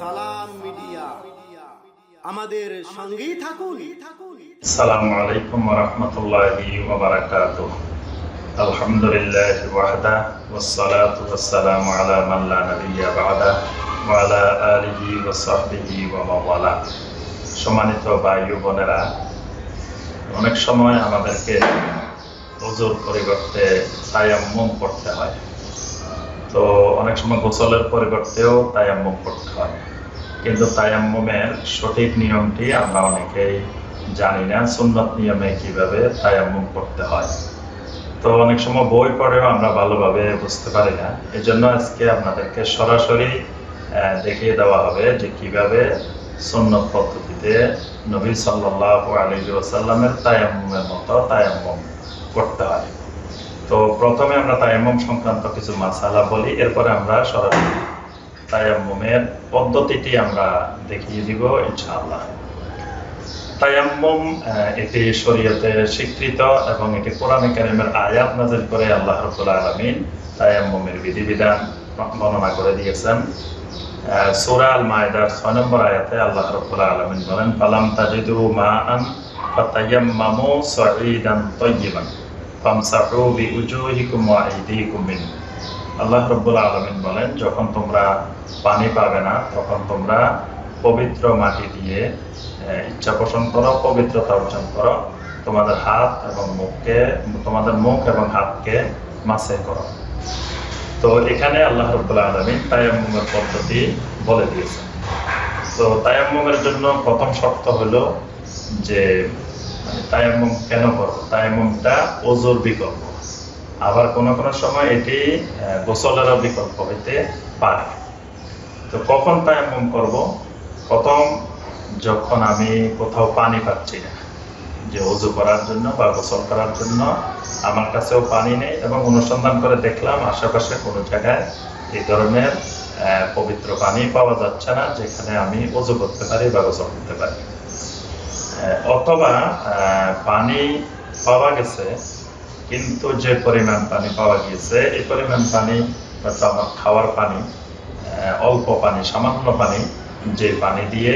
সালাম মিডিয়া। আমাদের সঙ্গেই থাকুন। সালাম আলাইকুম রহমতুল্লাহি আলহামদুলিল্লাহ ওয়াহদা ওয়াসসালাতু ওয়াসসালামু আলা মান লা নাবিয়্যা বা'দা ওয়া আলা আলিহি ওয়া সাহবিহি ওয়া মাওয়ালা সম্মানিত ভাই ও বোনেরা, অনেক সময় আমাদেরকে ওজোর পরিবর্তে তায়াম্মম করতে হয়। তো অনেক সময় গোসলের পরিবর্তেও তায়াম্মম করতে হয়। কিন্তু তায়াম্মুমের সঠিক নিয়মটি আমরা অনেকেই জানি না, সুন্নত নিয়মে কীভাবে তায়াম্মুম করতে হয়। তো অনেক সময় বই পড়েও আমরা ভালোভাবে বুঝতে পারি না। এই জন্য আজকে আপনাদেরকে সরাসরি দেখিয়ে দেওয়া হবে যে কীভাবে সুন্নত পদ্ধতিতে নবী সাল্লাহ আলী ওসাল্লামের তায়াম্মুমের মতো তায়াম্মুম করতে হয়। তো প্রথমে আমরা তায়াম্মুম সংক্রান্ত কিছু মাসালা বলি, এরপরে আমরা সরাসরি তায়াম্মুমের পদ্ধতিটি আমরা দেখিয়ে দিব, ইনশাআল্লাহ। তায়াম্মুম এটি শরীয়তে স্বীকৃত এবং এটি কোরআন কারিমের আয়াত নাজিল করে আল্লাহ রাব্বুল আলামিন তায়াম্মুমের বিধিবিধান বর্ণনা করে দিয়েছেন। সূরা আল মায়েদার ছয় নম্বর আয়াতে আল্লাহ রাব্বুল আলামিন বলেন, ফালাম তাজিদু মাআন ফাতায়াম্মামু সাঈদান তাইয়িবান ফামসাহু বিউজুহিকুম ওয়া আইদিকুম মিন আল্লাহ রব্বুল আলমিন বলেন, যখন তোমরা পানি পাবে না, তখন তোমরা পবিত্র মাটি দিয়ে ইচ্ছা পোষণ করো, পবিত্রতা অর্জন করো, তোমাদের হাত এবং মুখকে, তোমাদের মুখ এবং হাতকে মাসে করো। তো এখানে আল্লাহ রব্বুল আলমিন তায়াম্মুমের পদ্ধতি বলে দিয়েছেন। তো তায়াম্মুমের জন্য প্রথম শর্ত হলো যে মানে তায়াম্মুম কেন করব? তায়াম্মুমটা ওজোর বিকল্প। আবার কোন কোন সময় এটি গোসলেরও বিকল্প হইতে পারে। তো কখন তায়াম্মুম করব? প্রথম যখন আমি কোথাও পানি পাচ্ছি না, যে অজু করার জন্য বা গোসল করার জন্য, আমার কাছেও পানি নেই এবং অনুসন্ধান করে দেখলাম আশেপাশে কোনো জায়গায় এই ধরনের পবিত্র পানি পাওয়া যাচ্ছে না, যেখানে আমি অজু করতে পারি বা গোসল করতে পারি। অথবা পানি পাওয়া গেছে কিন্তু যে পরিমাণ পানি পাওয়া গিয়েছে, এই পরিমাণ পানি আমার খাওয়ার পানি অল্প পানি, সামান্য পানি, যে পানি দিয়ে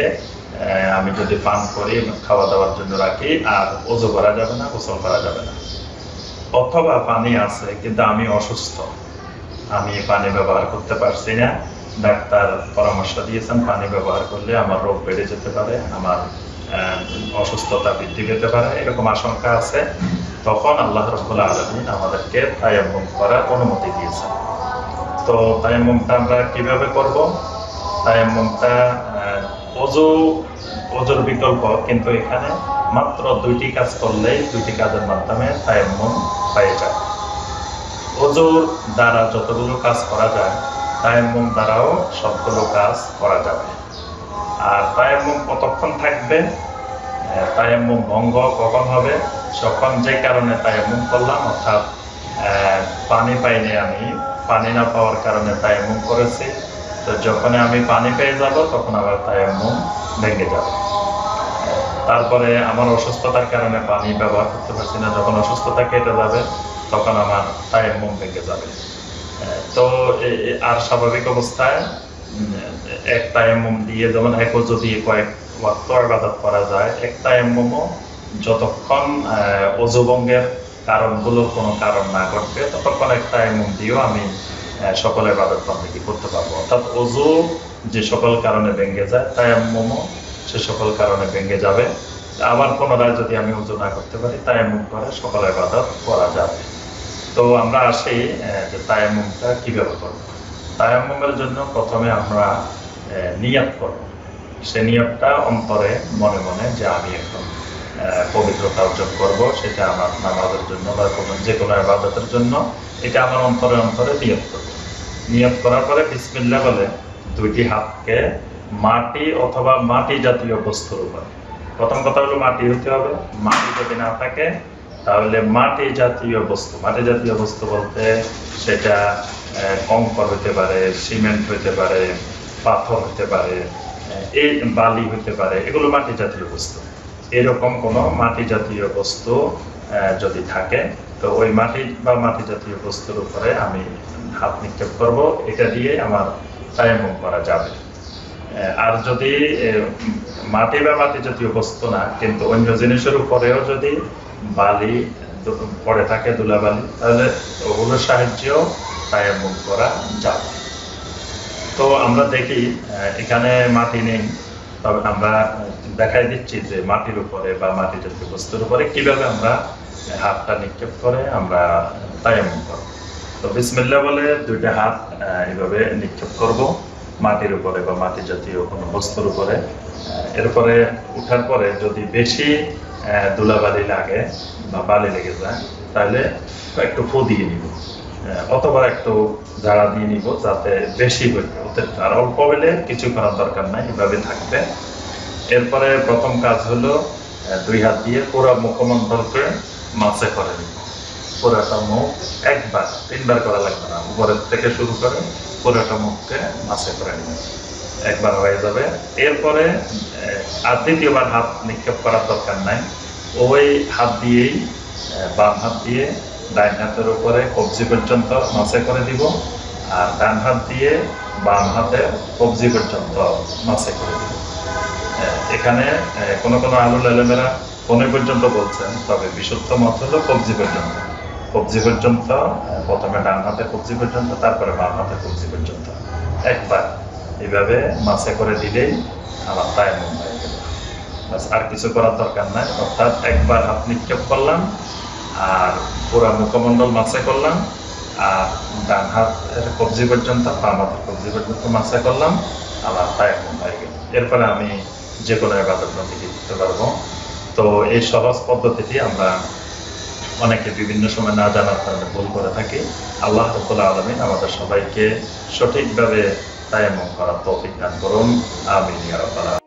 আমি যদি পান করি, খাওয়া দাওয়ার জন্য রাখি, আর ওজো করা যাবে না, গোসল করা যাবে না। অথবা পানি আছে, কিন্তু আমি অসুস্থ, আমি পানি ব্যবহার করতে পারছি না। ডাক্তার পরামর্শ দিয়েছেন, পানি ব্যবহার করলে আমার রোগ বেড়ে যেতে পারে, আমার অসুস্থতা বৃদ্ধি পেতে পারে, এরকম আশঙ্কা আছে। তখন আল্লাহ রব্বুল আলমিন আমাদেরকে তায়াম্মুম করার অনুমতি দিয়েছেন। তো তায়াম্মুমটা আমরা কীভাবে করব? তায়াম্মুমটা অজু, অজুর বিকল্প, কিন্তু এখানে মাত্র দুইটি কাজ করলেই দুইটি কাজের মাধ্যমে তায়াম্মুম হয়ে যায়। অজুর দ্বারা যতগুলো কাজ করা যায়, তায়াম্মুম দ্বারাও সবগুলো কাজ করা যাবে। আর তায়াম্মুম কতক্ষণ থাকবে? তায়াম্মুম ভঙ্গ কখন হবে? যখন যে কারণে তায়াম্মুম করলাম, অর্থাৎ পানি পাইনি আমি, পানি না পাওয়ার কারণে তায়াম্মুম করেছি, তো যখন আমি পানি পেয়ে যাব, তখন আবার তায়াম্মুম ভেঙে যাবে। তারপরে আমার অসুস্থতার কারণে পানি ব্যবহার করতে পারছি না, যখন অসুস্থতা কেটে যাবে, তখন আমার তায়াম্মুম ভেঙে যাবে। তো আর স্বাভাবিক অবস্থায় এক দিয়ে যেমন কয়েক ওয়াক্ত করা যায় এক যতক্ষণ আহ, অজু কারণগুলোর কোনো কারণ না ঘটবে ততক্ষণ এক দিয়েও আমি সকল ইবাদত বন্দেগী করতে পারব। অর্থাৎ অজু যে সকল কারণে ভেঙে যায় তায়াম্মুমও সে সকল কারণে ভেঙে যাবে। আবার পুনরায় যদি আমি উজু না করতে পারি তায়াম্মুম করে সকল ইবাদত করা যাবে। তো আমরা আসি যে তায়াম্মুমটা কীভাবে করব? তায়াম্মুমের জন্য প্রথমে আমরা নিয়াত করব। সে নিয়তটা অন্তরে মনে মনে যে আমি এখন পবিত্রতা অর্জন করব, সেটা আমার নামাজের জন্য বা কোনো যে কোনো ইবাদতের জন্য, এটা আমার অন্তরে অন্তরে নিয়ত করব। নিয়ত করার পরে বিসমিল্লাহ বলে দুইটি হাতকে মাটি অথবা মাটি জাতীয় বস্তুর উপর। প্রথম কথা হলো মাটি হতে হবে। মাটি যদি না থাকে তাহলে মাটি জাতীয় বস্তু, মাটি জাতীয় বস্তু বলতে সেটা কঙ্কর হতে পারে, সিমেন্ট হতে পারে, পাথর হতে পারে এই বালি হতে পারে, এগুলো মাটি জাতীয় বস্তু। এরকম কোনো মাটি জাতীয় বস্তু যদি থাকে, তো ওই মাটি বা মাটি জাতীয় বস্তুর উপরে আমি হাত নিক্ষেপ করব, এটা দিয়ে আমার তায়াম্মুম করা যাবে। আর যদি মাটি বা মাটি জাতীয় বস্তু না, কিন্তু অন্য জিনিসের উপরেও যদি বালি পড়ে থাকে ধুলাবালি। তাহলে ওগুলোর সাহায্যেও তায়াম্মুম করা যাবে। তো আমরা দেখি এখানে মাটি নেই। তবে আমরা দেখাই দিচ্ছি যে মাটির উপরে বা মাটি জাতীয় বস্তুর উপরে কীভাবে আমরা হাতটা নিক্ষেপ করে আমরা তায়াম্মুম করব। তো বিসমিল্লাহ বলে দুইটা হাত এইভাবে নিক্ষেপ করব মাটির উপরে বা মাটি জাতীয় কোনো বস্তুর উপরে। এরপরে উঠার পরে যদি বেশি ধুলাবালি লাগে বা বালি লেগে যায় তাহলে একটু ফু দিয়ে নিব। অথবা একটু ঝাড়া দিয়ে নিব যাতে বেশি হয়ে অতিরিক্ত আর অল্প হলে কিছু করার দরকার নাই, এভাবে থাকবে। এরপরে প্রথম কাজ হলো দুই হাত দিয়ে পুরো মুখমণ্ডলকে মাছে করে নিব। পুরোটা মুখ একবার, তিনবার করা লাগবে না। উপরের থেকে শুরু করে পুরোটা মুখকে মাছে করে নিব। একবার হয়ে যাবে। এরপরে আর দ্বিতীয়বার হাত নিক্ষেপ করার দরকার নাই। ওই হাত দিয়েই বাম হাত দিয়ে ডাইন হাতের উপরে কবজি পর্যন্ত মাছে করে দিব। আর ডান হাত দিয়ে বাম হাতে কবজি পর্যন্ত মাছে করে দিব। এখানে কোনো কোনো আলুল আলমেরা কোনে পর্যন্ত বলছেন, তবে বিশুদ্ধ মত হলো কবজি পর্যন্ত। কবজি পর্যন্ত প্রথমে ডান হাতে কবজি পর্যন্ত, তারপরে বাম হাতে কবজি পর্যন্ত। একবার এইভাবে মাছে করে দিলেই আমার তায়াম্মুম হয়ে গেল। আর কিছু করার দরকার নাই। অর্থাৎ একবার হাত নিক্ষেপ করলাম, আর পুরো মুখমণ্ডল মাছে করলাম, আর ডান হাতের কবজি পর্যন্ত বাম কবজি পর্যন্ত মাছে করলাম আমার তায়াম্মুম হয়ে গেল। এরপরে আমি যে কোনো এবাদত নদীকে দিতে পারব তো এই সহজ পদ্ধতিটি আমরা অনেকে বিভিন্ন সময় না জানার কারণে ভুল করে থাকি। আল্লাহ রব্বুল আলমিন আমাদের সবাইকে সঠিকভাবে তায়াম্মুম করার তৌফিক দান করুন আমিন ইয়া রাব্বাল আলামিন।